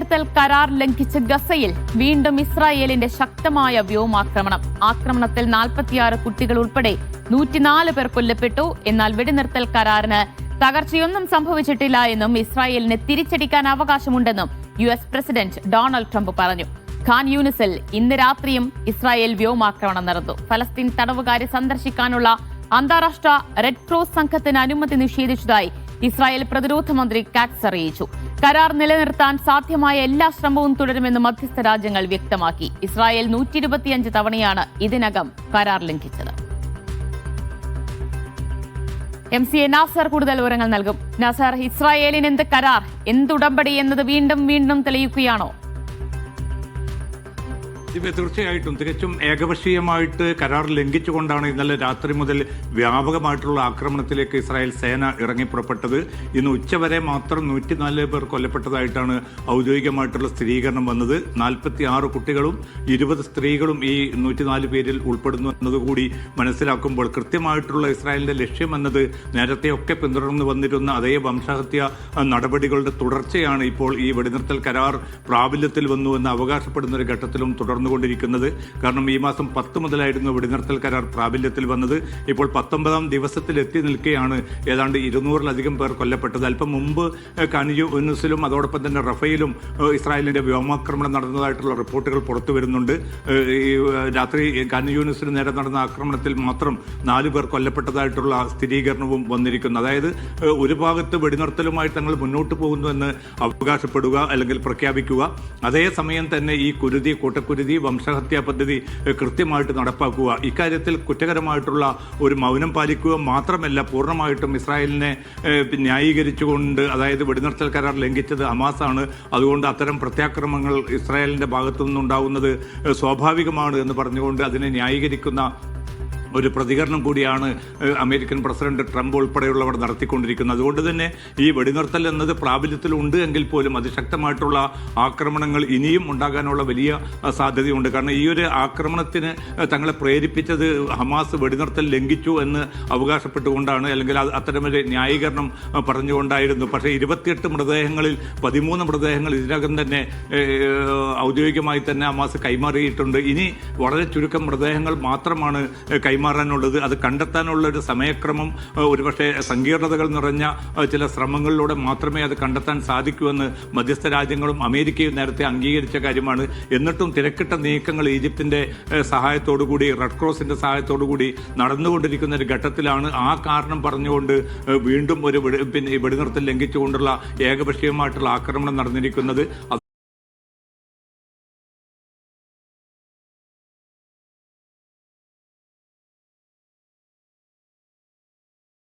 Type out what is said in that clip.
വെടിനിർത്തൽ കരാർ ലംഘിച്ച് ഗസയിൽ വീണ്ടും ഇസ്രായേലിന്റെ ശക്തമായ വ്യോമാക്രമണം. ആക്രമണത്തിൽ നാൽപ്പത്തിയാറ് കുട്ടികൾ ഉൾപ്പെടെ നൂറ്റിനാല് പേർ കൊല്ലപ്പെട്ടു. എന്നാൽ വെടിനിർത്തൽ കരാറിന് തകർച്ചയൊന്നും സംഭവിച്ചിട്ടില്ല എന്നും ഇസ്രായേലിന് തിരിച്ചടിക്കാൻ അവകാശമുണ്ടെന്നും U S president Donald Trump പറഞ്ഞു. ഖാൻ യൂണിസിൽ ഇന്ന് രാത്രിയും ഇസ്രായേൽ വ്യോമാക്രമണം നടന്നു. ഫലസ്തീൻ തടവുകാരെ സന്ദർശിക്കാനുള്ള അന്താരാഷ്ട്ര റെഡ് ക്രോസ് സംഘത്തിന് അനുമതി നിഷേധിച്ചതായി ഇസ്രായേൽ പ്രതിരോധ മന്ത്രി കാറ്റ്സ് അറിയിച്ചു. കരാർ നിലനിർത്താൻ സാധ്യമായ എല്ലാ ശ്രമവും തുടരുമെന്ന് മധ്യസ്ഥ രാജ്യങ്ങൾ വ്യക്തമാക്കി. ഇസ്രായേൽ നൂറ്റി ഇരുപത്തിയഞ്ച് തവണയാണ് ഇതിനകം കരാർ ലംഘിച്ചത്. എം സി എ നാസർ കൂടുതൽ വിവരങ്ങൾ നൽകും. നാസർ ഇസ്രായേലിന് എന്ത് കരാർ? എന്തുടമ്പടി എന്നത് വീണ്ടും വീണ്ടും തെളിയിക്കുകയാണോ? ഇത് തീർച്ചയായിട്ടും തികച്ചും ഏകപക്ഷീയമായിട്ട് കരാർ ലംഘിച്ചുകൊണ്ടാണ് ഇന്നലെ രാത്രി മുതൽ വ്യാപകമായിട്ടുള്ള ആക്രമണത്തിലേക്ക് ഇസ്രായേൽ സേന ഇറങ്ങി പുറപ്പെട്ടത്. ഇന്ന് ഉച്ചവരെ മാത്രം നൂറ്റിനാല് പേർ കൊല്ലപ്പെട്ടതായിട്ടാണ് ഔദ്യോഗികമായിട്ടുള്ള സ്ഥിരീകരണം വന്നത്. നാൽപ്പത്തി ആറ് കുട്ടികളും ഇരുപത് സ്ത്രീകളും ഈ നൂറ്റിനാല് പേരിൽ ഉൾപ്പെടുന്നു എന്നതുകൂടി മനസ്സിലാക്കുമ്പോൾ കൃത്യമായിട്ടുള്ള ഇസ്രായേലിന്റെ ലക്ഷ്യം എന്നത് നേരത്തെയൊക്കെ പിന്തുടർന്നു വന്നിരുന്ന അതേ വംശഹത്യ നടപടികളുടെ തുടർച്ചയാണ് ഇപ്പോൾ ഈ വെടിനിർത്തൽ കരാർ പ്രാബല്യത്തിൽ വന്നു എന്ന് അവകാശപ്പെടുന്ന ഒരു ഘട്ടത്തിലും തുടർന്നുകൊണ്ടിരിക്കുന്നത് കാരണം ഈ മാസം പത്ത് മുതലായിരുന്നു വെടിനിർത്തൽ കരാർ പ്രാബല്യത്തിൽ വന്നത്. ഇപ്പോൾ പത്തൊമ്പതാം ദിവസത്തിൽ എത്തി നിൽക്കുകയാണ് ഏതാണ്ട് ഇരുന്നൂറിലധികം പേർ കൊല്ലപ്പെട്ടത്. അല്പം മുമ്പ് കനിയു യൂനുസിലും അതോടൊപ്പം തന്നെ റഫയിലും ഇസ്രായേലിന്റെ വ്യോമാക്രമണം നടന്നതായിട്ടുള്ള റിപ്പോർട്ടുകൾ പുറത്തു വരുന്നുണ്ട്. ഈ രാത്രി കനിയു യൂനുസിന് നേരെ നടന്ന ആക്രമണത്തിൽ മാത്രം നാല് പേർ കൊല്ലപ്പെട്ടതായിട്ടുള്ള സ്ഥിരീകരണവും വന്നിരിക്കുന്നു. അതായത് ഒരു ഭാഗത്ത് വെടിനിർത്തലുമായി തങ്ങൾ മുന്നോട്ട് പോകുന്നുവെന്ന് അവകാശപ്പെടുക അല്ലെങ്കിൽ പ്രഖ്യാപിക്കുക. അതേസമയം തന്നെ ഈ കുരുതി കൂട്ടക്കുരുതി വംശഹത്യാ പദ്ധതി കൃത്യമായിട്ട് നടപ്പാക്കുക. ഇക്കാര്യത്തിൽ കുറ്റകരമായിട്ടുള്ള ഒരു മൗനം പാലിക്കുക മാത്രമല്ല പൂർണമായിട്ടും ഇസ്രായേലിനെ ന്യായീകരിച്ചുകൊണ്ട് അതായത് വെടിനിർത്തൽ കരാർ ലംഘിച്ചത് ഹമാസാണ്. അതുകൊണ്ട് അത്തരം പ്രത്യാക്രമങ്ങൾ ഇസ്രായേലിന്റെ ഭാഗത്തു നിന്നുണ്ടാവുന്നത് സ്വാഭാവികമാണ് എന്ന് പറഞ്ഞുകൊണ്ട് അതിനെ ന്യായീകരിക്കുന്ന ഒരു പ്രതികരണം കൂടിയാണ് അമേരിക്കൻ പ്രസിഡന്റ് ട്രംപ് ഉൾപ്പെടെയുള്ളവർ നടത്തിക്കൊണ്ടിരിക്കുന്നത്. അതുകൊണ്ട് തന്നെ ഈ വെടിനിർത്തൽ എന്നത് പ്രാബല്യത്തിലുണ്ട് എങ്കിൽ പോലും അതിശക്തമായിട്ടുള്ള ആക്രമണങ്ങൾ ഇനിയും ഉണ്ടാകാനുള്ള വലിയ സാധ്യതയുണ്ട്. കാരണം ഈ ഒരു ആക്രമണത്തിന് തങ്ങളെ പ്രേരിപ്പിച്ചത് ഹമാസ് വെടിനിർത്തൽ ലംഘിച്ചു എന്ന് അവകാശപ്പെട്ടുകൊണ്ടാണ് അല്ലെങ്കിൽ അത് അത്തരമൊരു ന്യായീകരണം പറഞ്ഞുകൊണ്ടായിരുന്നു. പക്ഷേ ഇരുപത്തിയെട്ട് മൃതദേഹങ്ങളിൽ പതിമൂന്ന് മൃതദേഹങ്ങൾ ഇതിനകം തന്നെ ഔദ്യോഗികമായി തന്നെ ഹമാസ് കൈമാറിയിട്ടുണ്ട്. ഇനി വളരെ ചുരുക്കം മൃതദേഹങ്ങൾ മാത്രമാണ് ഏഹ്, കൈമാറാനുള്ളത് അത് കണ്ടെത്താനുള്ള ഒരു സമയക്രമം ഒരുപക്ഷെ സങ്കീർണതകൾ നിറഞ്ഞ ചില ശ്രമങ്ങളിലൂടെ മാത്രമേ അത് കണ്ടെത്താൻ സാധിക്കൂവെന്ന് മധ്യസ്ഥ രാജ്യങ്ങളും അമേരിക്കയും നേരത്തെ അംഗീകരിച്ച കാര്യമാണ്. എന്നിട്ടും തിരക്കിട്ട നീക്കങ്ങൾ ഈജിപ്തിന്റെ ഏഹ്, സഹായത്തോടുകൂടി റെഡ് ക്രോസിന്റെ സഹായത്തോടുകൂടി നടന്നുകൊണ്ടിരിക്കുന്ന ഒരു ഘട്ടത്തിലാണ് ആ കാരണം പറഞ്ഞുകൊണ്ട് വീണ്ടും ഒരു പിന്നെ വെടിനിർത്തൽ ലംഘിച്ചുകൊണ്ടുള്ള ഏകപക്ഷീയമായിട്ടുള്ള ആക്രമണം നടന്നിരിക്കുന്നത്.